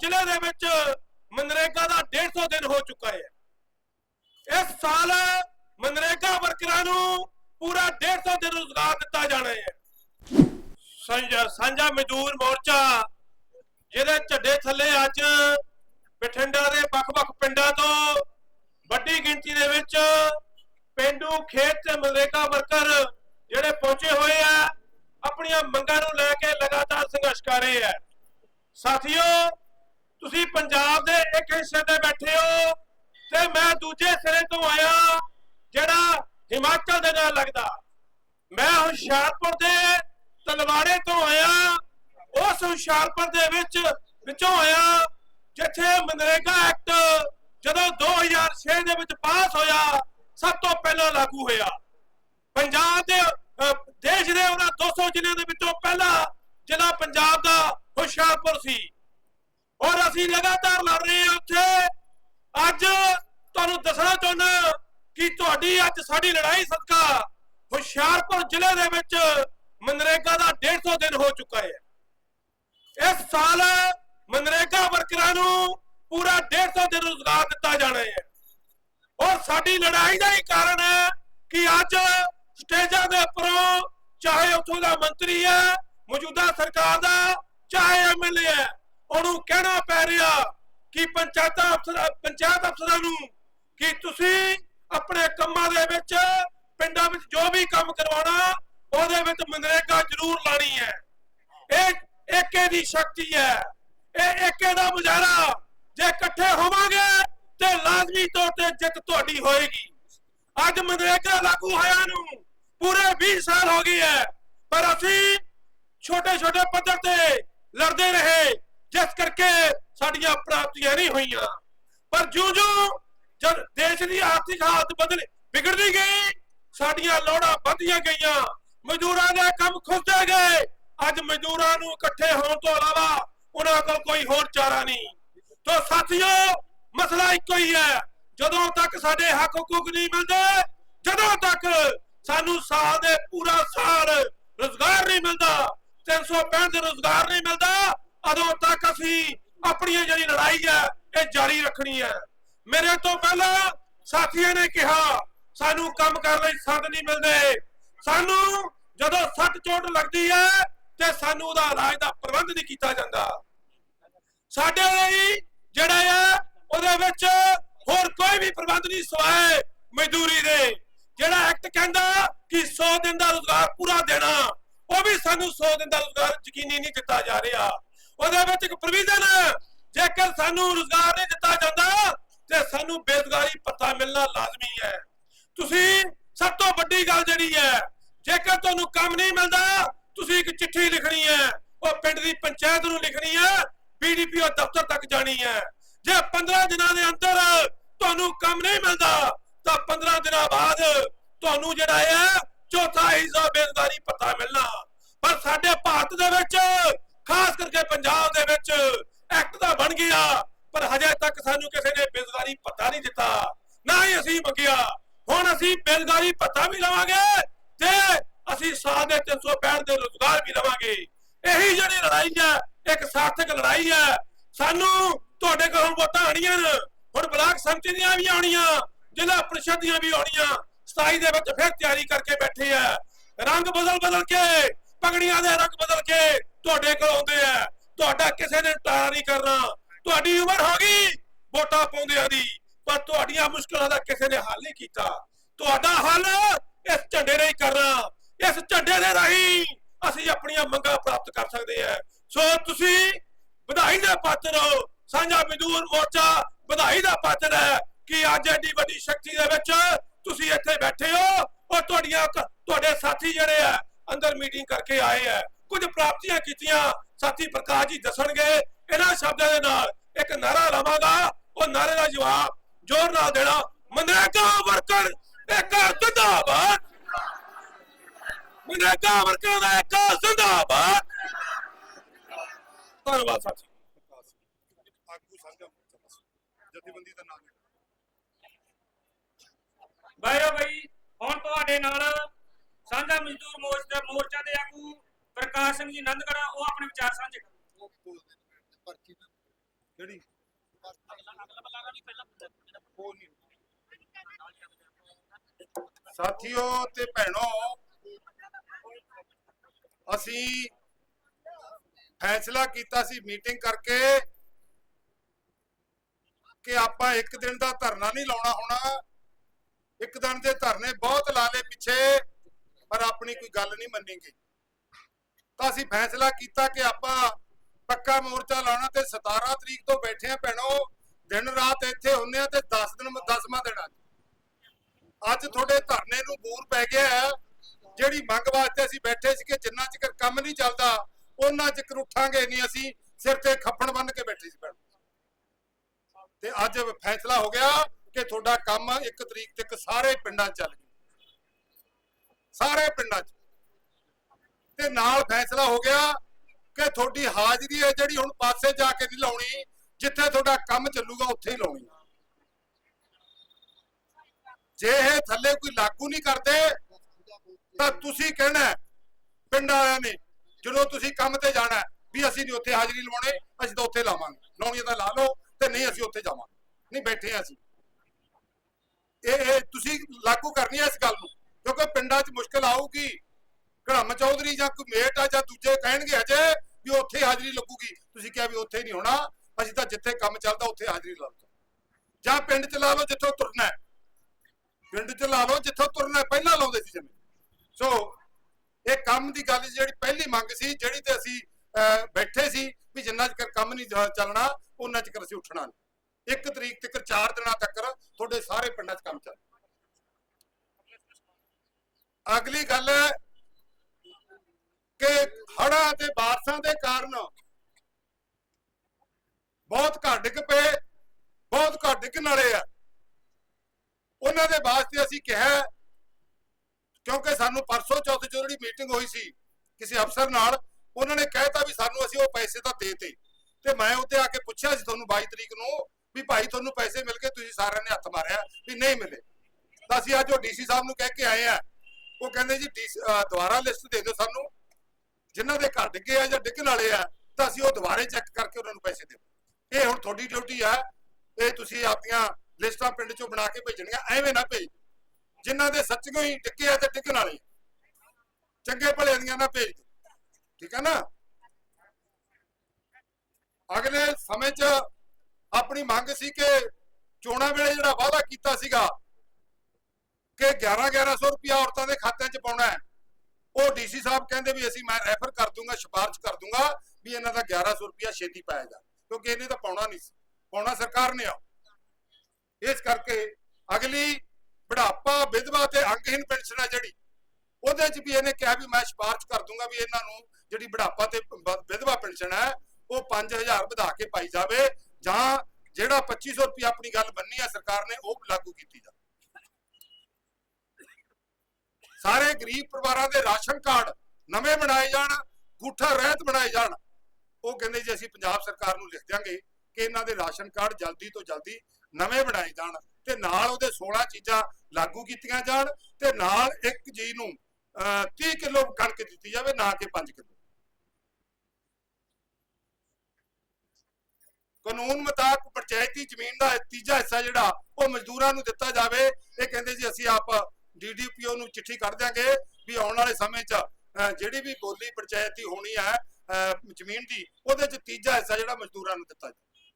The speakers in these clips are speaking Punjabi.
ਜ਼ਿਲ੍ਹੇ ਦੇ ਵਿੱਚ ਮਨਰੇਗਾ ਦਾ 150 ਦਿਨ ਹੋ ਚੁੱਕਾ ਹੈ। ਇਸ ਸਾਲ ਮਨਰੇਗਾ ਵਰਕਰਾਂ ਨੂੰ ਪੂਰਾ 150 ਦਿਨ ਰੋਜ਼ਗਾਰ ਦਿੱਤਾ ਜਾਣਾ ਹੈ। ਸਾਂਝਾ ਸਾਂਝਾ ਮਜ਼ਦੂਰ ਮੋਰਚਾ, ਜਿਹਦੇ ਝੱਡੇ ਥੱਲੇ ਅੱਜ ਬਠਿੰਡਾ ਦੇ ਵੱਖ-ਵੱਖ ਪਿੰਡਾਂ ਤੋਂ ਵੱਡੀ ਗਿਣਤੀ ਦੇ ਵਿੱਚ ਪਿੰਡੂ ਖੇਤ ਤੇ ਮਨਰੇਗਾ ਵਰਕਰ ਜਿਹੜੇ ਪਹੁੰਚੇ ਹੋਏ ਆ, ਆਪਣੀਆਂ ਮੰਗਾਂ ਨੂੰ ਲੈ ਕੇ ਲਗਾਤਾਰ ਸੰਘਰਸ਼ ਕਰ ਰਹੇ ਆ। ਸਾਥੀਓ ਤੁਸੀਂ ਪੰਜਾਬ ਦੇ ਇੱਕ ਹਿੱਸੇ ਤੇ ਬੈਠੇ ਹੋ ਤੇ ਮੈਂ ਦੂਜੇ ਸਿਰੇ ਤੋਂ ਆਇਆ ਜਿਹੜਾ ਹਿਮਾਚਲ ਦੇ ਨਾਲ ਲੱਗਦਾ। ਮੈਂ ਹੁਸ਼ਿਆਰਪੁਰ ਦੇ ਤਲਵਾੜੇ ਤੋਂ ਆਇਆ। ਉਸ ਹੁਸ਼ਿਆਰਪੁਰ ਦੇ ਵਿੱਚ ਵਿੱਚੋਂ ਆਇਆ ਜਿੱਥੇ ਮਨਰੇਗਾ ਐਕਟ ਜਦੋਂ 2006 ਦੇ ਵਿੱਚ ਪਾਸ ਹੋਇਆ, ਸਭ ਤੋਂ ਪਹਿਲਾਂ ਲਾਗੂ ਹੋਇਆ। ਪੰਜਾਬ ਦੇ ਦੇਸ਼ ਦੇ ਉਹਨਾਂ 200 ਜ਼ਿਲ੍ਹਿਆਂ ਦੇ ਵਿੱਚੋਂ ਪਹਿਲਾ ਜ਼ਿਲ੍ਹਾ ਪੰਜਾਬ ਦਾ ਹੁਸ਼ਿਆਰਪੁਰ ਸੀ। ਔਰ ਅਸੀਂ ਲਗਾਤਾਰ ਲੜ ਰਹੇ ਹਾਂ ਉੱਥੇ। ਅੱਜ ਤੁਹਾਨੂੰ ਦੱਸਣਾ ਚਾਹੁੰਦਾ ਕਿ ਤੁਹਾਡੀ ਅੱਜ ਸਾਡੀ ਲੜਾਈ ਸਦਕਾ ਹੁਸ਼ਿਆਰਪੁਰ ਜ਼ਿਲ੍ਹੇ ਦੇ ਵਿੱਚ ਮਨਰੇਗਾ ਦਾ 150 ਦਿਨ ਹੋ ਚੁੱਕਾ ਹੈ। ਇਸ ਸਾਲ ਮਨਰੇਗਾ ਵਰਕਰਾਂ ਨੂੰ ਪੂਰਾ 150 ਦਿਨ ਰੋਜ਼ਗਾਰ ਦਿੱਤਾ ਜਾਣਾ ਹੈ। ਔਰ ਸਾਡੀ ਲੜਾਈ ਦਾ ਹੀ ਕਾਰਨ ਹੈ ਕਿ ਅੱਜ ਸਟੇਜਾਂ ਦੇ ਉੱਪਰੋਂ ਚਾਹੇ ਉੱਥੋਂ ਦਾ ਮੰਤਰੀ ਹੈ, ਮੌਜੂਦਾ ਸਰਕਾਰ ਦਾ, ਚਾਹੇ ਐਮਐਲਏ ਹੈ। ਉਹਨੂੰ ਕਹਿਣਾ ਪੈ ਰਿਹਾ ਕਿ ਪੰਚਾਇਤਾਂ ਅਫਸਰ ਪੰਚਾਇਤ ਅਫਸਰਾਂ ਨੂੰ ਕਿ ਤੁਸੀਂ ਆਪਣੇ ਕੰਮਾਂ ਦੇ ਵਿੱਚ, ਪਿੰਡਾਂ ਵਿੱਚ ਜੋ ਵੀ ਕੰਮ ਕਰਵਾਉਣਾ, ਉਹਦੇ ਵਿੱਚ ਮਨਰੇਗਾ ਜ਼ਰੂਰ ਲਾਣੀ ਹੈ। ਇਹ ਏਕੇ ਦੀ ਸ਼ਕਤੀ ਹੈ। ਇਹ ਏਕੇ ਦਾ ਮੁਜ਼ਾਹਰਾ ਜੇ ਇਕੱਠੇ ਹੋਵਾਂਗੇ ਤੇ ਲਾਜ਼ਮੀ ਤੌਰ ਤੇ ਜਿੱਤ ਤੁਹਾਡੀ ਹੋਏਗੀ। ਅੱਜ ਮਨਰੇਗਾ ਲਾਗੂ ਹੋਇਆ ਨੂੰ ਪੂਰੇ 20 ਸਾਲ ਹੋ ਗਏ ਹੈ, ਪਰ ਅਸੀਂ ਛੋਟੇ ਛੋਟੇ ਪੱਧਰ ਤੇ ਲੜਦੇ ਰਹੇ। ਜਿਸ ਕਰਕੇ ਸਾਡੀਆਂ ਪ੍ਰਾਪਤੀਆਂ ਨਹੀਂ ਹੋਈਆਂ। ਪਰ ਜਿਉਂ-ਜਿਉਂ ਜਦ ਦੇਸ਼ ਦੀ ਆਰਥਿਕ ਹਾਲਤ ਬਦਲ, ਵਿਗੜਦੀ ਗਈ, ਸਾਡੀਆਂ ਲੋੜਾਂ ਵਧਦੀਆਂ ਗਈਆਂ। ਮਜ਼ਦੂਰਾਂ ਦੇ ਕੰਮ ਖੁੱਲਦੇ ਗਏ ਅੱਜ ਮਜ਼ਦੂਰਾਂ ਨੂੰ ਇਕੱਠੇ ਹੋਣ ਤੋਂ ਇਲਾਵਾ ਉਹਨਾਂ ਕੋਲ ਕੋਈ ਹੋਰ ਚਾਰਾ ਨਹੀਂ। ਤੋ ਸਾਥੀਓ, ਮਸਲਾ ਇੱਕੋ ਹੀ ਹੈ। ਜਦੋਂ ਤੱਕ ਸਾਡੇ ਹੱਕ ਹਕੂਕ ਨਹੀਂ ਮਿਲਦੇ, ਜਦੋਂ ਤੱਕ ਸਾਨੂੰ ਸਾਲ ਦੇ ਪੂਰਾ ਸਾਲ ਰੋਜ਼ਗਾਰ ਨਹੀਂ ਮਿਲਦਾ 365 ਦਿਨ ਰੋਜ਼ਗਾਰ ਨਹੀਂ ਮਿਲਦਾ ਉਦੋਂ ਤੱਕ ਅਸੀਂ ਆਪਣੀ ਜਿਹੜੀ ਲੜਾਈ ਹੈ, ਇਹ ਜਾਰੀ ਰੱਖਣੀ ਹੈ। ਮੇਰੇ ਤੋਂ ਪਹਿਲਾਂ ਸਾਥੀਆਂ ਨੇ ਕਿਹਾ, ਸਾਨੂੰ ਕੰਮ ਕਰਨ ਲਈ ਸੰਦ ਨਹੀਂ ਮਿਲਦੇ। ਸਾਨੂੰ ਜਦੋਂ ਸੱਟ ਚੋਟ ਲੱਗਦੀ ਹੈ, ਤੇ ਸਾਨੂੰ ਉਹਦਾ ਇਲਾਜ ਦਾ ਪ੍ਰਬੰਧ ਨਹੀਂ ਕੀਤਾ ਜਾਂਦਾ। ਸਾਡੇ ਲਈ ਜਿਹੜਾ ਹੈ, ਉਹਦੇ ਵਿੱਚ ਹੋਰ ਕੋਈ ਵੀ ਪ੍ਰਬੰਧ ਨਹੀਂ ਸਵਾਏ ਮਜ਼ਦੂਰੀ ਦੇ। ਜਿਹੜਾ ਐਕਟ ਕਹਿੰਦਾ ਕਿ 100 ਦਿਨ ਦਾ ਰੋਜ਼ਗਾਰ ਪੂਰਾ ਦੇਣਾ, ਉਹ ਵੀ ਸਾਨੂੰ 100 ਦਿਨ ਦਾ ਰੋਜ਼ਗਾਰ ਯਕੀਨੀ ਨਹੀਂ ਦਿੱਤਾ ਜਾ ਰਿਹਾ। ਉਹਦੇ ਵਿੱਚ ਇੱਕ ਪ੍ਰੋਵੀਜ਼ਨ ਹੈ। ਜੇਕਰ ਸਾਨੂੰ ਰੋਜ਼ਗਾਰ ਨਹੀਂ ਦਿੱਤਾ ਜਾਂਦਾ, ਤੇ ਸਾਨੂੰ ਬੇਰੁਜ਼ਗਾਰੀ ਭੱਤਾ ਮਿਲਣਾ ਲਾਜ਼ਮੀ ਹੈ। ਤੁਸੀਂ ਸਭ ਤੋਂ ਵੱਡੀ ਗੱਲ ਜਿਹੜੀ ਹੈ, ਜੇਕਰ ਤੁਹਾਨੂੰ ਕੰਮ ਨਹੀਂ ਮਿਲਦਾ, ਤੁਸੀਂ ਇੱਕ ਚਿੱਠੀ ਲਿਖਣੀ ਹੈ। ਉਹ ਪਿੰਡ ਦੀ ਪੰਚਾਇਤ ਨੂੰ ਲਿਖਣੀ ਹੈ ਬੀਡੀਪੀਓ ਦਫ਼ਤਰ ਤੱਕ ਜਾਣੀ ਹੈ। ਜੇ 15 ਦਿਨਾਂ ਦੇ ਅੰਦਰ ਤੁਹਾਨੂੰ ਕੰਮ ਨਹੀਂ ਮਿਲਦਾ, ਤਾਂ 15 ਦਿਨਾਂ ਬਾਅਦ ਤੁਹਾਨੂੰ ਜਿਹੜਾ ਹੈ, ਚੌਥਾ ਹਿੱਸਾ ਬੇਰੁਜ਼ਗਾਰੀ ਭੱਤਾ ਮਿਲਣਾ। ਪਰ ਸਾਡੇ ਭਾਰਤ ਦੇ ਵਿੱਚ ਖਾਸ ਕਰਕੇ ਪੰਜਾਬ ਦੇ ਵਿੱਚ ਐਕਟ ਦਾ ਬਣ ਗਿਆ, ਪਰ ਹਜੇ ਤੱਕ ਸਾਨੂੰ ਕਿਸੇ ਨੇ ਬੇਰੁਜ਼ਗਾਰੀ ਭੱਤਾ ਨਹੀਂ ਦਿੱਤਾ, ਨਾ ਹੀ ਅਸੀਂ ਮੰਗਿਆ। ਹੁਣ ਅਸੀਂ ਬੇਰੁਜ਼ਗਾਰੀ ਭੱਤਾ ਵੀ ਲਵਾਂਗੇ ਤੇ ਅਸੀਂ ਸਾਲ ਦੇ 365 ਦੇ ਰੋਜ਼ਗਾਰ ਵੀ ਲਵਾਂਗੇ। ਇਹੀ ਜਿਹੜੀ ਲੜਾਈ ਹੈ, ਇੱਕ ਸਾਰਥਕ ਲੜਾਈ ਹੈ। ਸਾਨੂੰ ਤੁਹਾਡੇ ਕੋਲ ਹੁਣ ਵੋਟਾਂ ਆਣੀਆਂ ਹੁਣ ਬਲਾਕ ਸਮਿਤੀ ਦੀਆਂ ਵੀ ਆਉਣੀਆਂ, ਜ਼ਿਲ੍ਹਾ ਪ੍ਰੀਸ਼ਦ ਦੀਆਂ ਵੀ ਆਉਣੀਆਂ 27 ਦੇ ਵਿੱਚ ਫਿਰ ਤਿਆਰੀ ਕਰਕੇ ਬੈਠੇ ਆ। ਰੰਗ ਬਦਲ ਬਦਲ ਕੇ, ਪਗੜੀਆਂ ਦੇ ਰੰਗ ਬਦਲ ਕੇ ਤੁਹਾਡੇ ਕੋਲ ਆਉਂਦੇ ਆ। ਤੁਹਾਡਾ ਕਿਸੇ ਨੇ ਟਾਰਾ ਨਹੀਂ ਕਰਨਾ। ਤੁਹਾਡੀ ਉਮਰ ਹੋ ਗਈ, ਵੋਟਾਂ ਪਾਉਂਦਿਆਂ ਦੀ। ਪਰ ਤੁਹਾਡੀਆਂ ਮੁਸ਼ਕਲਾਂ ਦਾ ਕਿਸੇ ਨੇ ਹੱਲ ਨਹੀਂ ਕੀਤਾ। ਤੁਹਾਡਾ ਹੱਲ ਇਸ ਝੰਡੇ ਨੇ ਹੀ ਕਰਨਾ। ਇਸ ਝੰਡੇ ਦੇ ਰਾਹੀਂ ਅਸੀਂ ਆਪਣੀਆਂ ਮੰਗਾਂ ਪ੍ਰਾਪਤ ਕਰ ਸਕਦੇ ਹਾਂ ਸੋ ਤੁਸੀਂ ਵਧਾਈ ਦਾ ਪਾਤਰ ਹੋ। ਸਾਂਝਾ ਮਜ਼ਦੂਰ ਮੋਰਚਾ ਵਧਾਈ ਦਾ ਪਾਤਰ ਹੈ ਕਿ ਅੱਜ ਐਡੀ ਵੱਡੀ ਸ਼ਕਤੀ ਦੇ ਵਿੱਚ ਤੁਸੀਂ ਇੱਥੇ ਬੈਠੇ ਹੋ ਔਰ ਤੁਹਾਡੀਆਂ ਤੁਹਾਡੇ ਸਾਥੀ ਜਿਹੜੇ ਆ, ਅੰਦਰ ਮੀਟਿੰਗ ਕਰਕੇ ਆਏ ਆ। ਕੁਝ ਪ੍ਰਾਪਤੀਆਂ ਕੀਤੀਆਂ। ਸਾਥੀ ਪ੍ਰਕਾਸ਼ ਜੀ ਦੱਸਣਗੇ ਇਹਨਾਂ ਸ਼ਬਦਾਂ ਦੇ ਨਾਲ। ਇੱਕ ਨਾਰਾ ਲਾਵਾਂਗਾ ਉਹ ਨਾਰੇ ਦਾ ਜਵਾਬ ਜ਼ੋਰ ਨਾਲ ਦੇਣਾ। ਮਨਰੇਗਾ ਵਰਕਰ ਇੱਕ ਜ਼ਿੰਦਾਬਾਦ। ਮਨਰੇਗਾ ਵਰਕਰਾਂ ਦਾ ਇੱਕ ਜ਼ਿੰਦਾਬਾਦ। ਧੰਨਵਾਦ ਸਾਥੀ। ਆਗੂ ਜਥੇਬੰਦੀ ਦਾ ਨਾਮ ਬਾਇਰੋ ਬਈ ਹੁਣ ਤੁਹਾਡੇ ਨਾਲ ਸਾਂਝਾ ਮਜ਼ਦੂਰ ਮੋਰਚਾ ਮੋਰਚਾ ਦੇ ਆਗੂ ਪ੍ਰਕਾਸ਼ ਸਿੰਘ ਜੀ ਨੰਦਗੜਾ ਉਹ ਆਪਣੇ ਵਿਚਾਰ ਸਾਂਝੇ ਕਰਨਗੇ। ਉਹ ਬੋਲਦੇ ਨੇ ਪਰਚੀ ਤੇ ਕਿਹੜੀ? ਸਾਥੀਓ ਤੇ ਭੈਣੋ, ਅਸੀਂ ਫੈਸਲਾ ਕੀਤਾ ਸੀ ਮੀਟਿੰਗ ਕਰਕੇ ਕਿ ਆਪਾਂ ਇੱਕ ਦਿਨ ਦਾ ਧਰਨਾ ਨਹੀਂ ਲਾਉਣਾ ਹੋਣਾ। ਇੱਕ ਦਿਨ ਦੇ ਧਰਨੇ ਬਹੁਤ ਲਾ ਲਏ ਪਿੱਛੇ, ਪਰ ਆਪਣੀ ਕੋਈ ਗੱਲ ਨਹੀਂ ਮੰਨੀ ਗਈ ਤਾਂ ਅਸੀਂ ਫੈਸਲਾ ਕੀਤਾ ਕਿ ਆਪਾਂ ਪੱਕਾ ਮੋਰਚਾ ਲਾਉਣਾ ਤੇ 17 ਤਰੀਕ ਤੋਂ ਬੈਠੇ ਆ ਭੈਣੋ, ਦਿਨ ਰਾਤ ਇੱਥੇ ਹੁੰਨੇ ਆ ਤੇ 10 ਦਿਨ 10ਵਾਂ ਦਿਨ ਅੱਜ ਤੁਹਾਡੇ ਧਰਨੇ ਨੂੰ ਬੂਰ ਪੈ ਗਿਆ ਹੈ। ਜਿਹੜੀ ਮੰਗ ਵਾਸਤੇ ਅਸੀਂ ਬੈਠੇ ਸੀ ਕਿ ਜਿੰਨਾ ਚਿਰ ਕੰਮ ਨਹੀਂ ਚੱਲਦਾ, ਉਹਨਾਂ ਚਿਰ ਉੱਠਾਂਗੇ ਨਹੀਂ ਅਸੀਂ, ਸਿਰ ਤੇ ਖੱਪਣ ਬੰਨ ਕੇ ਬੈਠੇ ਸੀ ਭੈਣੋ। ਤੇ ਅੱਜ ਫੈਸਲਾ ਹੋ ਗਿਆ ਕਿ ਤੁਹਾਡਾ ਕੰਮ 1 ਤਰੀਕ ਤੱਕ ਸਾਰੇ ਪਿੰਡਾਂ ਚੱਲ ਗਏ ਸਾਰੇ ਪਿੰਡਾਂ 'ਚ। ਤੇ ਨਾਲ ਫੈਸਲਾ ਹੋ ਗਿਆ ਕਿ ਤੁਹਾਡੀ ਹਾਜ਼ਰੀ ਹੈ ਜਿਹੜੀ ਹੁਣ ਪਾਸੇ ਜਾ ਕੇ ਨਹੀਂ ਲਾਉਣੀ, ਜਿੱਥੇ ਤੁਹਾਡਾ ਕੰਮ ਚੱਲੂਗਾ ਉੱਥੇ ਹੀ ਲਾਉਣੀ। ਜੇ ਇਹ ਥੱਲੇ ਕੋਈ ਲਾਗੂ ਨਹੀਂ ਕਰਦੇ, ਤਾਂ ਤੁਸੀਂ ਕਹਿਣਾ ਪਿੰਡ ਵਾਲਿਆਂ ਨੇ, ਜਦੋਂ ਤੁਸੀਂ ਕੰਮ ਤੇ ਜਾਣਾ ਵੀ ਅਸੀਂ ਨਹੀਂ ਉੱਥੇ ਹਾਜ਼ਰੀ ਲਵਾਉਣੇ, ਅਸੀਂ ਤਾਂ ਉੱਥੇ ਲਾਵਾਂਗੇ। ਲਾਉਣੀ ਤਾਂ ਲਾ ਲਓ ਤੇ ਨਹੀਂ ਅਸੀਂ ਉੱਥੇ ਜਾਵਾਂਗੇ। ਨਹੀਂ ਬੈਠੇ ਹਾਂ ਅਸੀਂ। ਇਹ ਇਹ ਤੁਸੀਂ ਲਾਗੂ ਕਰਨੀ ਹੈ ਇਸ ਗੱਲ ਨੂੰ, ਕਿਉਂਕਿ ਪਿੰਡਾਂ 'ਚ ਮੁਸ਼ਕਲ ਆਊਗੀ। ਘੜਮ ਚੌਧਰੀ ਜਾਂ ਕੋਈ ਮੇਟ ਆ ਜਾਂ ਦੂਜੇ ਕਹਿਣਗੇ ਅਜੇ ਵੀ ਉੱਥੇ ਹਾਜ਼ਰੀ ਲੱਗੂਗੀ। ਤੁਸੀਂ ਕਿਹਾ ਵੀ ਉੱਥੇ ਨਹੀਂ ਹੋਣਾ। ਅਸੀਂ ਤਾਂ ਜਿੱਥੇ ਕੰਮ ਚੱਲਦਾ ਉੱਥੇ ਹਾਜ਼ਰੀ ਲਾ ਲਓ। ਜਾਂ ਪਿੰਡ 'ਚ ਲਾ ਲਓ ਜਿੱਥੋਂ ਤੁਰਨਾ ਪਿੰਡ 'ਚ ਲਾ ਲਓ ਜਿੱਥੋਂ ਤੁਰਨਾ ਪਹਿਲਾਂ ਲਾਉਂਦੇ ਸੀ ਜਿਵੇਂ ਸੋ ਇਹ ਕੰਮ ਦੀ ਗੱਲ ਜਿਹੜੀ ਪਹਿਲੀ ਮੰਗ ਸੀ ਜਿਹੜੀ ਤੇ ਅਸੀਂ ਅਹ, ਬੈਠੇ ਸੀ ਵੀ ਜਿੰਨਾ ਚਿਰ ਕੰਮ ਨਹੀਂ ਚੱਲਣਾ ਉਹਨਾਂ ਚਿਰ ਅਸੀਂ ਉੱਠਣਾ ਨਹੀਂ। ਇੱਕ ਤਰੀਕ ਤੱਕ ਚਾਰ ਦਿਨਾਂ ਤੱਕ ਤੁਹਾਡੇ ਸਾਰੇ ਪਿੰਡਾਂ 'ਚ ਕੰਮ ਚੱਲ ਅਗਲੀ ਗੱਲ ਹੈ ਕਿ ਹੜ੍ਹਾਂ ਤੇ ਬਾਰਸ਼ਾਂ ਦੇ ਕਾਰਨ ਬਹੁਤ ਘੱਟ ਡਿੱਗ ਪਏ, ਬਹੁਤ ਘੱਟ ਡਿੱਗ ਵਾਲੇ ਆ। ਉਹਨਾਂ ਦੇ ਵਾਸਤੇ ਅਸੀਂ ਕਿਹਾ, ਕਿਉਂਕਿ ਸਾਨੂੰ ਪਰਸੋਂ ਚੌਥ ਜੋ ਜਿਹੜੀ ਮੀਟਿੰਗ ਹੋਈ ਸੀ ਕਿਸੇ ਅਫਸਰ ਨਾਲ, ਉਹਨਾਂ ਨੇ ਕਹਿਤਾ ਵੀ ਸਾਨੂੰ ਅਸੀਂ ਉਹ ਪੈਸੇ ਤਾਂ ਦੇਤੇ ਤੇ। ਮੈਂ ਉੱਤੇ ਆ ਕੇ ਪੁੱਛਿਆ ਸੀ ਤੁਹਾਨੂੰ 22 ਤਰੀਕ ਨੂੰ ਵੀ ਭਾਈ ਤੁਹਾਨੂੰ ਪੈਸੇ ਮਿਲ ਕੇ ਤੁਸੀਂ ਸਾਰਿਆਂ ਨੇ ਹੱਥ ਮਾਰਿਆ ਵੀ ਨਹੀਂ ਮਿਲੇ। ਤਾਂ ਅਸੀਂ ਅੱਜ ਉਹ ਡੀਸੀ ਸਾਹਿਬ ਨੂੰ ਕਹਿ ਕੇ ਆਏ ਆ। ਉਹ ਕਹਿੰਦੇ ਜੀ ਦੁਬਾਰਾ ਲਿਸਟ ਦੇ ਦਿਓ ਸਾਨੂੰ। ਜਿਨ੍ਹਾਂ ਦੇ ਘਰ ਡਿੱਗੇ ਆ ਜਾਂ ਡਿੱਗਣ ਵਾਲੇ ਆ, ਤਾਂ ਅਸੀਂ ਉਹ ਦੁਬਾਰੇ ਚੈੱਕ ਕਰਕੇ ਉਹਨਾਂ ਨੂੰ ਪੈਸੇ ਦੇਵਾਂਗੇ। ਇਹ ਹੁਣ ਤੁਹਾਡੀ ਡਿਊਟੀ ਆ, ਇਹ ਤੁਸੀਂ ਆਪਣੀਆਂ ਲਿਸਟਾਂ ਪਿੰਡ ਚੋਂ ਬਣਾ ਕੇ ਭੇਜਣੀਆਂ, ਐਵੇਂ ਨਾ ਭੇਜ। ਜਿਨ੍ਹਾਂ ਦੇ ਸੱਚੀਓ ਹੀ ਡਿੱਗੇ ਆ ਤੇ ਡਿੱਗਣ ਵਾਲੇ ਚੰਗੇ ਭਲੇ ਦੀਆਂ ਨਾ ਭੇਜ ਠੀਕ ਹੈ ਨਾ? ਅਗਲੇ ਸਮੇਂ 'ਚ ਆਪਣੀ ਮੰਗ ਸੀ ਕਿ ਚੋਣਾਂ ਵੇਲੇ ਜਿਹੜਾ ਵਾਅਦਾ ਕੀਤਾ ਸੀਗਾ ਕਿ 11 1100 ਰੁਪਇਆ ਔਰਤਾਂ ਦੇ ਖਾਤਿਆਂ 'ਚ ਪਾਉਣਾ ਹੈ। ਉਹ ਡੀਸੀ ਸਾਹਿਬ ਕਹਿੰਦੇ ਵੀ ਅਸੀਂ ਮੈਂ ਰੈਫਰ ਕਰ ਦੂੰਗਾ, ਸਿਫਾਰਿਸ਼ ਕਰ ਦੂੰਗਾ ਵੀ ਇਹਨਾਂ ਦਾ 1100 ਰੁਪਇਆ ਛੇਤੀ ਪਾਇਆ ਕਿਉਂਕਿ ਇਹਨੇ ਤਾਂ ਪਾਉਣਾ ਨਹੀਂ ਸੀ। ਪਾਉਣਾ ਸਰਕਾਰ ਨੇ ਆ। ਇਸ ਕਰਕੇ ਅਗਲੀ ਬੁਢਾਪਾ ਵਿਧਵਾ ਤੇ ਅੰਗਹੀਨ ਪੈਨਸ਼ਨ ਹੈ ਜਿਹੜੀ, ਉਹਦੇ 'ਚ ਵੀ ਇਹਨੇ ਕਿਹਾ ਵੀ ਮੈਂ ਸਿਫਾਰਿਸ਼ ਕਰ ਦੂੰਗਾ ਵੀ ਇਹਨਾਂ ਨੂੰ ਜਿਹੜੀ ਬੁਢਾਪਾ ਤੇ ਵਿਧਵਾ ਪੈਨਸ਼ਨ ਹੈ, ਉਹ 5000 ਵਧਾ ਕੇ ਪਾਈ ਜਾਵੇ ਜਾਂ ਜਿਹੜਾ 2500 ਰੁਪਇਆ ਆਪਣੀ ਗੱਲ ਬੰਨੀ ਆ ਸਰਕਾਰ ਨੇ, ਉਹ ਲਾਗੂ ਕੀਤੀ ਜਾਵੇ। ਸਾਰੇ ਗਰੀਬ ਪਰਿਵਾਰਾਂ ਦੇ ਰਾਸ਼ਨ ਕਾਰਡ ਨਵੇਂ ਬਣਾਏ ਜਾਣ, ਗੂਠਾ ਰਹਿਤ ਬਣਾਏ ਜਾਣ। ਉਹ ਕਹਿੰਦੇ ਜੀ ਅਸੀਂ ਪੰਜਾਬ ਸਰਕਾਰ ਨੂੰ ਲਿਖ ਦਿਆਂਗੇ ਕਿ ਇਹਨਾਂ ਦੇ ਰਾਸ਼ਨ ਕਾਰਡ ਜਲਦੀ ਤੋਂ ਜਲਦੀ ਨਵੇਂ ਬਣਾਏ ਜਾਣ ਤੇ ਨਾਲ ਉਹਦੇ 16 ਚੀਜ਼ਾਂ ਲਾਗੂ ਕੀਤੀਆਂ ਜਾਣ ਤੇ ਨਾਲ ਇੱਕ ਜੀ ਨੂੰ 30 ਕਿਲੋ ਕਣਕ ਦਿੱਤੀ ਜਾਵੇ, ਨਾ ਕਿ 5 ਕਿਲੋ। ਕਾਨੂੰਨ ਮੁਤਾਬਕ ਪੰਚਾਇਤੀ ਜ਼ਮੀਨ ਦਾ ਤੀਜਾ ਹਿੱਸਾ ਜਿਹੜਾ ਉਹ ਮਜ਼ਦੂਰਾਂ ਨੂੰ ਦਿੱਤਾ ਜਾਵੇ। ਇਹ ਕਹਿੰਦੇ ਜੀ ਅਸੀਂ ਆਪ ਡੀਡੀਪੀਓ ਨੂੰ ਚਿੱਠੀ ਕਰ ਦਿਆਂਗੇ ਵੀ ਆਉਣ ਵਾਲੇ ਸਮੇਂ 'ਚ ਜਿਹੜੀ ਵੀ ਬੋਲੀ ਪੰਚਾਇਤੀ ਹੋਣੀ ਹੈ ਜ਼ਮੀਨ ਦੀ, ਉਹਦੇ 'ਚ ਤੀਜਾ ਹਿੱਸਾ ਜਿਹੜਾ ਮਜ਼ਦੂਰਾਂ ਨੂੰ ਦਿੱਤਾ ਜਾਵੇ।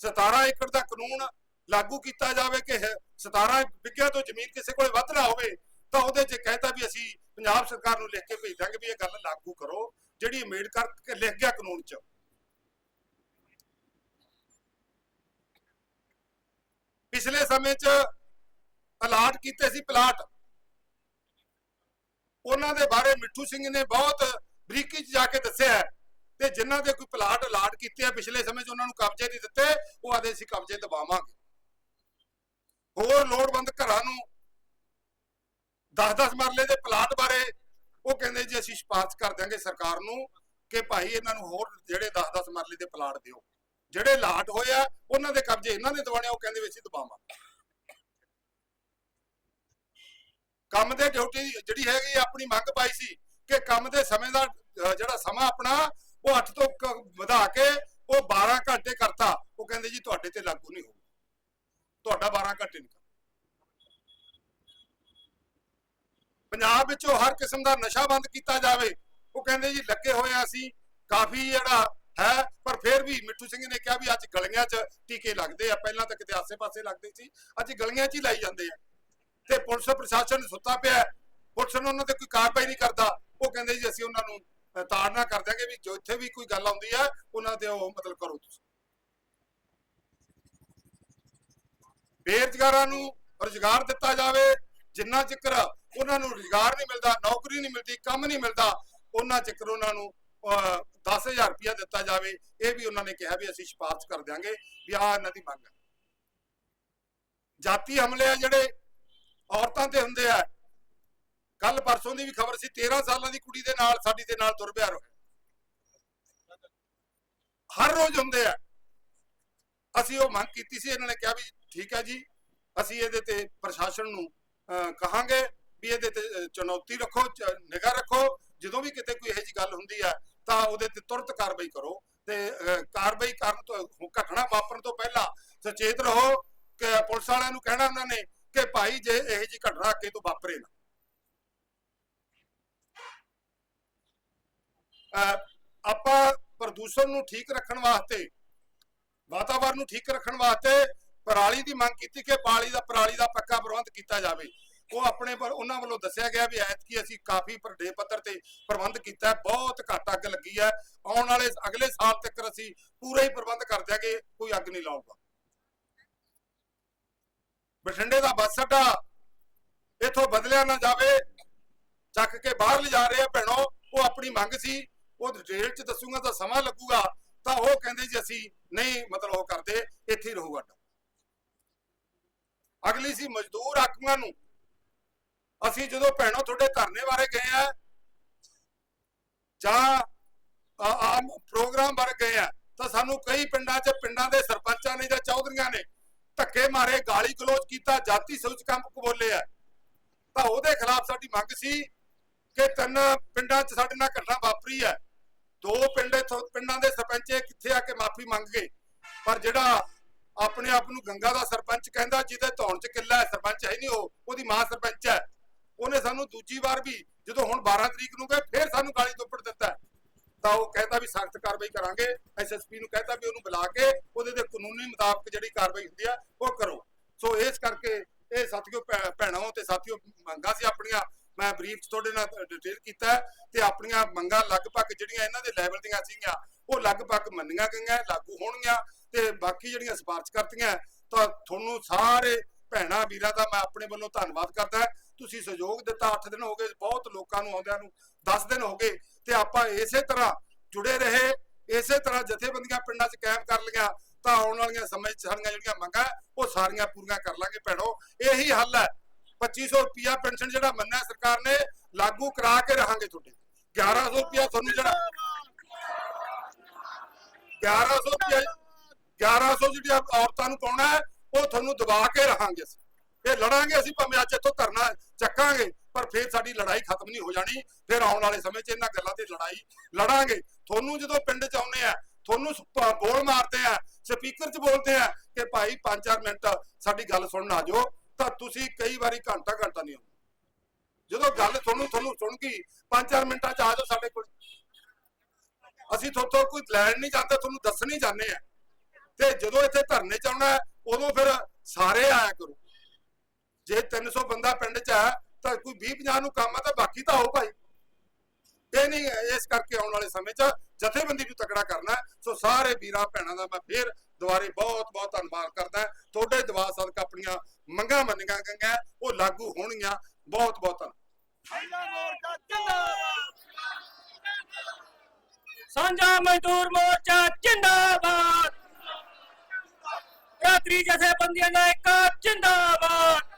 17 ਏਕੜ ਦਾ ਕਾਨੂੰਨ ਲਾਗੂ ਕੀਤਾ ਜਾਵੇ ਕਿ 17 ਵਿਗਿਆ ਤੋਂ ਜ਼ਮੀਨ ਕਿਸੇ ਕੋਲ ਵੱਧ ਨਾ ਹੋਵੇ, ਤਾਂ ਉਹਦੇ 'ਚ ਕਹਿਤਾ ਵੀ ਅਸੀਂ ਪੰਜਾਬ ਸਰਕਾਰ ਨੂੰ ਲਿਖ ਕੇ ਭੇਜ ਦਾਂਗੇ ਵੀ ਇਹ ਗੱਲ ਲਾਗੂ ਕਰੋ, ਜਿਹੜੀ ਅੰਬੇਡਕਰ ਕ- ਲਿਖ ਗਿਆ ਕਾਨੂੰਨ 'ਚ। ਪਿਛਲੇ ਸਮੇਂ 'ਚ ਅਲਾਟ ਕੀਤੇ ਸੀ ਪਲਾਟ। ਉਹਨਾਂ ਦੇ ਬਾਰੇ ਮਿੱਠੂ ਸਿੰਘ ਨੇ ਬਹੁਤ ਬਰੀਕੀ 'ਚ ਜਾ ਕੇ ਦੱਸਿਆ ਤੇ ਜਿਨ੍ਹਾਂ ਦੇ ਕੋਈ ਪਲਾਟ ਅਲਾਟ ਕੀਤੇ ਆ, ਪਿਛਲੇ ਸਮੇਂ 'ਚ ਉਹਨਾਂ ਨੂੰ ਕਬਜ਼ੇ ਨਹੀਂ ਦਿੱਤੇ, ਉਹ ਆਦੇ ਸੀ ਕਬਜ਼ੇ ਦਬਾਵਾਂਗੇ। ਹੋਰ ਲੋੜਵੰਦ ਘਰਾਂ ਨੂੰ 10-10 ਮਰਲੇ ਦੇ ਪਲਾਟ ਬਾਰੇ ਉਹ ਕਹਿੰਦੇ ਜੀ ਅਸੀਂ ਸਿਫਾਰਿਸ਼ ਕਰ ਦਿਆਂਗੇ ਸਰਕਾਰ ਨੂੰ ਕਿ ਭਾਈ ਇਹਨਾਂ ਨੂੰ ਹੋਰ ਜਿਹੜੇ 10-10 ਮਰਲੇ ਦੇ ਪਲਾਟ ਦਿਓ। ਜਿਹੜੇ ਲਾਟ ਹੋਏ ਆ, ਉਹਨਾਂ ਦੇ ਕਬਜ਼ੇ ਇਹਨਾਂ ਨੇ ਦਵਾਣੇ ਉਹ ਕਹਿੰਦੇ ਵੀ ਅਸੀਂ ਦਬਾਵਾਂਗੇ। ਕੰਮ ਦੇ ਡਿਊਟੀ ਜਿਹੜੀ ਹੈਗੀ ਆਪਣੀ ਮੰਗ ਪਾਈ ਸੀ ਕਿ ਕੰਮ ਦੇ ਸਮੇਂ ਦਾ ਜਿਹੜਾ ਸਮਾਂ ਆਪਣਾ, ਉਹ 8 ਤੋਂ ਵਧਾ ਕੇ ਉਹ 12 ਘੰਟੇ ਕਰਤਾ। ਉਹ ਕਹਿੰਦੇ ਜੀ ਤੁਹਾਡੇ ਤੇ ਲਾਗੂ ਨਹੀਂ ਹੋਊ ਤੁਹਾਡਾ 12 ਘੰਟੇ ਨਹੀਂ ਪੰਜਾਬ ਵਿੱਚੋਂ ਹਰ ਕਿਸਮ ਦਾ ਨਸ਼ਾ ਬੰਦ ਕੀਤਾ ਜਾਵੇ, ਉਹ ਕਹਿੰਦੇ ਜੀ ਲੱਗੇ ਹੋਏ ਆ ਅਸੀਂ, ਕਾਫੀ ਜਿਹੜਾ ਹੈ, ਪਰ ਫਿਰ ਵੀ ਮਿੱਠੂ ਸਿੰਘ ਨੇ ਕਿਹਾ ਵੀ ਅੱਜ ਗਲੀਆਂ 'ਚ ਟੀਕੇ ਲੱਗਦੇ ਆ। ਪਹਿਲਾਂ ਤਾਂ ਕਿਤੇ ਆਸੇ-ਪਾਸੇ ਲੱਗਦੇ ਸੀ, ਅੱਜ ਗਲੀਆਂ 'ਚ ਹੀ ਲਾਈ ਜਾਂਦੇ ਆ। ਤੇ ਪੁਲਿਸ ਪ੍ਰਸ਼ਾਸਨ ਸੁੱਤਾ ਪਿਆ ਪੁਲਿਸ ਨੂੰ ਉਹਨਾਂ ਤੇ ਕੋਈ ਕਾਰਵਾਈ ਨਹੀਂ ਕਰਦਾ। ਉਹ ਕਹਿੰਦੇ ਜੀ ਅਸੀਂ ਉਹਨਾਂ ਨੂੰ ਤਾੜਨਾ ਕਰ ਦਿਆਂਗੇ ਵੀ ਜੋ ਵੀ ਕੋਈ ਗੱਲ ਆਉਂਦੀ ਹੈ ਉਹਨਾਂ ਤੇ ਉਹ ਮਤਲਬ ਕਰੋ ਤੁਸੀਂ। ਬੇਰੁਜ਼ਗਾਰਾਂ ਨੂੰ ਰੁਜ਼ਗਾਰ ਦਿੱਤਾ ਜਾਵੇ। ਜਿੰਨਾ ਚਿਕਰ ਉਹਨਾਂ ਨੂੰ ਰੁਜ਼ਗਾਰ ਨਹੀਂ ਮਿਲਦਾ ਨੌਕਰੀ ਨਹੀਂ ਮਿਲਦੀ ਕੰਮ ਨਹੀਂ ਮਿਲਦਾ ਉਹਨਾਂ ਚਿਕਰ ਉਹਨਾਂ ਨੂੰ ਅਹ, 10000 ਰੁਪਇਆ ਦਿੱਤਾ ਜਾਵੇ। ਇਹ ਵੀ ਉਹਨਾਂ ਨੇ ਕਿਹਾ ਵੀ ਅਸੀਂ ਸਿਫਾਰਿਸ਼ ਕਰ ਦਿਆਂਗੇ ਵੀ ਆਹ ਇਹਨਾਂ ਦੀ ਮੰਗ ਹੈ ਜਾਤੀ ਹਮਲੇ ਆ ਜਿਹੜੇ ਔਰਤਾਂ ਤੇ ਹੁੰਦੇ ਆ। ਕੱਲ ਪਰਸੋਂ ਦੀ ਵੀ ਖਬਰ ਸੀ 13 ਸਾਲਾਂ ਦੀ ਕੁੜੀ ਦੇ ਨਾਲ, ਸਾਡੀ ਦੇ ਨਾਲ ਦੁਰਵਿਹਾਰ ਹੋਇਆ ਹਰ ਰੋਜ਼ ਹੁੰਦੇ ਆ। ਅਸੀਂ ਉਹ ਮੰਗ ਕੀਤੀ ਸੀ, ਇਹਨਾਂ ਨੇ ਕਿਹਾ ਵੀ ਠੀਕ ਹੈ ਜੀ, ਅਸੀਂ ਇਹਦੇ ਤੇ ਪ੍ਰਸ਼ਾਸਨ ਨੂੰ ਕਹਾਂਗੇ ਵੀ ਇਹਦੇ ਤੇ ਚੁਣੌਤੀ ਰੱਖੋ ਨਿਗਾਹ ਰੱਖੋ। ਜਦੋਂ ਵੀ ਕਿਤੇ ਕੋਈ ਇਹੋ ਜਿਹੀ ਗੱਲ ਹੁੰਦੀ ਹੈ ਤਾਂ ਉਹਦੇ ਤੇ ਤੁਰੰਤ ਕਾਰਵਾਈ ਕਰੋ। ਤੇ ਕਾਰਵਾਈ ਕਰਨ ਤੋਂ, ਘਟਨਾ ਵਾਪਰਨ ਤੋਂ ਪਹਿਲਾਂ ਸੁਚੇਤ ਰਹੋ ਕਿ ਪੁਲਿਸ ਵਾਲਿਆਂ ਨੂੰ ਕਹਿਣਾ ਉਹਨਾਂ ਨੇ ਕਿ ਭਾਈ ਜੇ ਇਹੋ ਜਿਹੀ ਘਟਨਾ ਅੱਗੇ ਤੋਂ ਵਾਪਰੇ ਨਾ। ਆਪਾਂ ਪ੍ਰਦੂਸ਼ਣ ਨੂੰ ਠੀਕ ਰੱਖਣ ਵਾਸਤੇ ਵਾਤਾਵਰਣ ਨੂੰ ਠੀਕ ਰੱਖਣ ਵਾਸਤੇ ਪਰਾਲੀ ਦੀ ਮੰਗ ਕੀਤੀ ਕਿ ਪਾਲੀ ਦਾ ਪਰਾਲੀ ਦਾ ਪੱਕਾ ਪ੍ਰਬੰਧ ਕੀਤਾ ਜਾਵੇ। ਉਹ ਆਪਣੇ ਪਰ ਉਹਨਾਂ ਵੱਲੋਂ ਦੱਸਿਆ ਗਿਆ ਵੀ ਐਤਕੀ ਅਸੀਂ ਕਾਫੀ ਵੱਡੇ ਪੱਧਰ ਤੇ ਪ੍ਰਬੰਧ ਕੀਤਾ ਬਹੁਤ ਘੱਟ ਅੱਗ ਲੱਗੀ ਹੈ। ਆਉਣ ਵਾਲੇ ਅਗਲੇ ਸਾਲ ਤੱਕ ਅਸੀਂ ਪੂਰਾ ਹੀ ਪ੍ਰਬੰਧ ਕਰ ਦਿਆਂਗੇ। ਕੋਈ ਅੱਗ ਨਹੀਂ ਲਾਊਗਾ। ਬਠਿੰਡੇ ਦਾ ਬੱਸ ਅੱਡਾ ਇਥੋਂ ਬਦਲਿਆ ਨਾ ਜਾਵੇ, ਚੱਕ ਕੇ ਬਾਹਰ ਲਿਜਾ ਰਹੇ ਆ ਭੈਣੋ, ਉਹ ਆਪਣੀ ਮੰਗ ਸੀ, ਉਹ ਡਿਟੇਲ ਚ ਦੱਸੂਗਾ ਤਾਂ ਸਮਾਂ ਲੱਗੂਗਾ, ਤਾਂ ਉਹ ਕਹਿੰਦੇ ਜੀ ਅਸੀਂ ਨਹੀਂ ਮਤਲਬ ਉਹ ਕਰਦੇ, ਇੱਥੇ ਹੀ ਰਹੂਗਾ ਅਗਲੀ ਸੀ ਮਜ਼ਦੂਰ ਆਗੂਆਂ ਨੂੰ, ਅਸੀਂ ਜਦੋਂ ਭੈਣੋ ਤੁਹਾਡੇ ਧਰਨੇ ਬਾਰੇ ਗਏ ਆ, ਜਾਂ ਆਮ ਪ੍ਰੋਗਰਾਮ ਬਾਰੇ ਗਏ ਆ, ਤਾਂ ਸਾਨੂੰ ਕਈ ਪਿੰਡਾਂ 'ਚ ਪਿੰਡਾਂ ਦੇ ਸਰਪੰਚਾਂ ਨੇ ਜਾਂ ਚੌਧਰੀਆਂ ਨੇ ਧੱਕੇ ਮਾਰੇ, ਗਾਲੀ ਗਲੋਚ ਕੀਤਾ, ਜਾਤੀ ਸੂਚਕਾਂ ਬੋਲੇ ਆ। ਤਾਂ ਉਹਦੇ ਖਿਲਾਫ ਸਾਡੀ ਮੰਗ ਸੀ ਕਿ ਤਿੰਨ ਪਿੰਡਾਂ 'ਚ ਸਾਡੇ ਨਾਲ ਘਟਨਾ ਵਾਪਰੀ ਹੈ ਦੋ ਪਿੰਡ ਪਿੰਡਾਂ ਦੇ ਸਰਪੰਚ ਇਹ ਕਿੱਥੇ ਆ ਕੇ ਮਾਫੀ ਮੰਗ ਗਏ। ਪਰ ਜਿਹੜਾ ਆਪਣੇ ਆਪ ਨੂੰ ਗੰਗਾ ਦਾ ਸਰਪੰਚ ਕਹਿੰਦਾ, ਜਿਹਦੇ ਧੌਣ 'ਚ ਕਿੱਲਾ ਹੈ, ਸਰਪੰਚ ਹੈ ਹੀ ਨਹੀਂ ਉਹ, ਉਹਦੀ ਮਾਂ ਸਰਪੰਚ ਹੈ। ਉਹਨੇ ਸਾਨੂੰ ਦੂਜੀ ਵਾਰ ਵੀ ਜਦੋਂ ਹੁਣ 12 ਤਰੀਕ ਨੂੰ ਗਏ, ਫਿਰ ਸਾਨੂੰ ਗਾਲੀ ਦੁੱਪੜ ਦਿੱਤਾ। ਤਾਂ ਉਹ ਕਹਿੰਦਾ ਵੀ ਸਖਤ ਕਾਰਵਾਈ ਕਰਾਂਗੇ ਐਸਐਸਪੀ ਨੂੰ ਕਹਿੰਦਾ ਵੀ ਉਹਨੂੰ ਬੁਲਾ ਕੇ ਉਹਦੇ ਤੇ ਕਾਨੂੰਨੀ ਮੁਤਾਬਕ ਜਿਹੜੀ ਕਾਰਵਾਈ ਹੁੰਦੀ ਆ, ਉਹ ਕਰੋ। ਸੋ ਇਸ ਕਰਕੇ ਇਹ ਸਾਥੀਓ ਭੈਣਾਂ ਤੇ ਸਾਥੀਓ ਮੰਗਾਂ ਸੀ ਆਪਣੀਆਂ। ਮੈਂ ਬਰੀਫ ਤੁਹਾਡੇ ਨਾਲ ਡਿਟੇਲ ਕੀਤਾ ਤੇ ਆਪਣੀਆਂ ਮੰਗਾਂ ਲਗਭਗ ਜਿਹੜੀਆਂ ਇਹਨਾਂ ਦੇ ਲੈਵਲ ਦੀਆਂ ਸੀਗੀਆਂ, ਉਹ ਲਗਭਗ ਮੰਨੀਆਂ ਗਈਆਂ, ਲਾਗੂ ਹੋਣਗੀਆਂ ਤੇ ਬਾਕੀ ਜਿਹੜੀਆਂ ਸਿਫਾਰਿਸ਼ ਕਰਤੀਆਂ, ਤਾਂ ਤੁਹਾਨੂੰ ਸਾਰੇ ਭੈਣਾਂ, ਵੀਰਾਂ ਦਾ ਮੈਂ ਆਪਣੇ ਵੱਲੋਂ ਧੰਨਵਾਦ ਕਰਦਾ। ਤੁਸੀਂ ਸਹਿਯੋਗ ਦਿੱਤਾ 8 ਦਿਨ ਹੋ ਗਏ, ਬਹੁਤ ਲੋਕਾਂ ਨੂੰ ਆਉਂਦਿਆਂ ਨੂੰ 10 ਦਿਨ ਹੋ ਗਏ, ਤੇ ਆਪਾਂ ਇਸੇ ਤਰ੍ਹਾਂ ਜੁੜੇ ਰਹੇ, ਇਸੇ ਤਰ੍ਹਾਂ ਜਥੇਬੰਦੀਆਂ ਪਿੰਡਾਂ 'ਚ ਕਾਇਮ ਕਰ ਲਈਆਂ, ਤਾਂ ਆਉਣ ਵਾਲੀਆਂ ਸਮੇਂ 'ਚ ਸਾਡੀਆਂ ਜਿਹੜੀਆਂ ਮੰਗਾਂ, ਉਹ ਸਾਰੀਆਂ ਪੂਰੀਆਂ ਕਰ ਲਾਂਗੇ ਭੈਣੋ। ਇਹੀ ਹੱਲ ਹੈ 2500 ਰੁਪਿਆ ਪੈਨਸ਼ਨ ਜਿਹੜਾ ਮੰਨਿਆ ਸਰਕਾਰ ਨੇ, ਲਾਗੂ ਕਰਾ ਕੇ ਰਹਾਂਗੇ ਤੁਹਾਡੇ। 1100 ਰੁਪਿਆ ਤੁਹਾਨੂੰ ਜਿਹੜਾ 1100 ਰੁਪਿਆ 1100 ਜਿਹੜੀਆਂ ਔਰਤਾਂ ਨੂੰ ਪਾਉਣਾ ਹੈ, ਉਹ ਤੁਹਾਨੂੰ ਦਬਾ ਕੇ ਰਹਾਂਗੇ ਫਿਰ ਲੜਾਂਗੇ, ਅਸੀਂ ਭਾਵੇਂ ਅੱਜ ਇੱਥੋਂ ਧਰਨਾ ਚੱਕਾਂਗੇ, ਪਰ ਫਿਰ ਸਾਡੀ ਲੜਾਈ ਖਤਮ ਨਹੀਂ ਹੋ ਜਾਣੀ। ਫਿਰ ਆਉਣ ਵਾਲੇ ਸਮੇਂ 'ਚ ਇਹਨਾਂ ਗੱਲਾਂ ਤੇ ਲੜਾਈ ਲੜਾਂਗੇ। ਤੁਹਾਨੂੰ ਜਦੋਂ ਪਿੰਡ 'ਚ ਆਉਨੇ ਆ, ਤੁਹਾਨੂੰ ਬੋਲ ਮਾਰਦੇ ਆ, ਸਪੀਕਰ 'ਚ ਬੋਲਦੇ ਆ ਕਿ ਭਾਈ 5-4 ਮਿੰਟ ਸਾਡੀ ਗੱਲ ਸੁਣਨ ਆ ਜਾਓ, ਤਾਂ ਤੁਸੀਂ ਕਈ ਵਾਰੀ ਘੰਟਾ ਘੰਟਾ ਨਹੀਂ ਆਉਂਦੇ। ਜਦੋਂ ਗੱਲ ਤੁਹਾਨੂੰ ਤੁਹਾਨੂੰ ਸੁਣ ਗਈ 5-4 ਮਿੰਟਾਂ 'ਚ ਆ ਜਾਓ ਸਾਡੇ ਕੋਲ। ਅਸੀਂ ਤੁਹਾਤੋਂ ਕੋਈ ਲੈਣ ਨਹੀਂ ਜਾਂਦੇ, ਤੁਹਾਨੂੰ ਦੱਸਣ ਜਾਂਦੇ ਆ। ਤੇ ਜਦੋਂ ਇੱਥੇ ਧਰਨੇ 'ਚ ਆਉਣਾ, ਉਦੋਂ ਫਿਰ ਸਾਰੇ ਆਇਆ ਕਰੋ। ਜੇ 300 ਬੰਦਾ ਪਿੰਡ 'ਚ ਹੈ ਤਾਂ ਕੋਈ 20 50 ਨੂੰ ਕੰਮ ਹੈ ਤਾਂ ਬਾਕੀ ਤਾਂ ਆਓ ਭਾਈ। ਇਹ ਨਹੀਂ ਇਸ ਕਰਕੇ ਆਉਣ ਵਾਲੇ ਸਮੇਂ 'ਚ ਜਥੇਬੰਦੀ ਨੂੰ ਤਕੜਾ ਕਰਨਾ। ਸੋ ਸਾਰੇ ਵੀਰਾਂ ਭੈਣਾਂ ਦਾ ਮੈਂ ਫੇਰ ਦੁਬਾਰੇ ਬਹੁਤ ਬਹੁਤ ਧੰਨਵਾਦ ਕਰਦਾ ਤੁਹਾਡੇ ਦਵਾ ਸਦਕਾ ਆਪਣੀਆਂ ਮੰਗਾਂ ਮੰਨੀਆਂ ਗਈਆਂ ਉਹ ਲਾਗੂ ਹੋਣਗੀਆਂ। ਬਹੁਤ ਬਹੁਤ ਧੰਨਵਾਦ। ਸਾਂਝਾ ਮਜ਼ਦੂਰ ਮੋਰਚਾ ਜਿੰਦਾਬਾਦ। ਯਾਤਰੀ ਜਥੇਬੰਦੀਆਂ ਦਾ ਇੱਕ ਜਿੰਦਾਬਾਦ।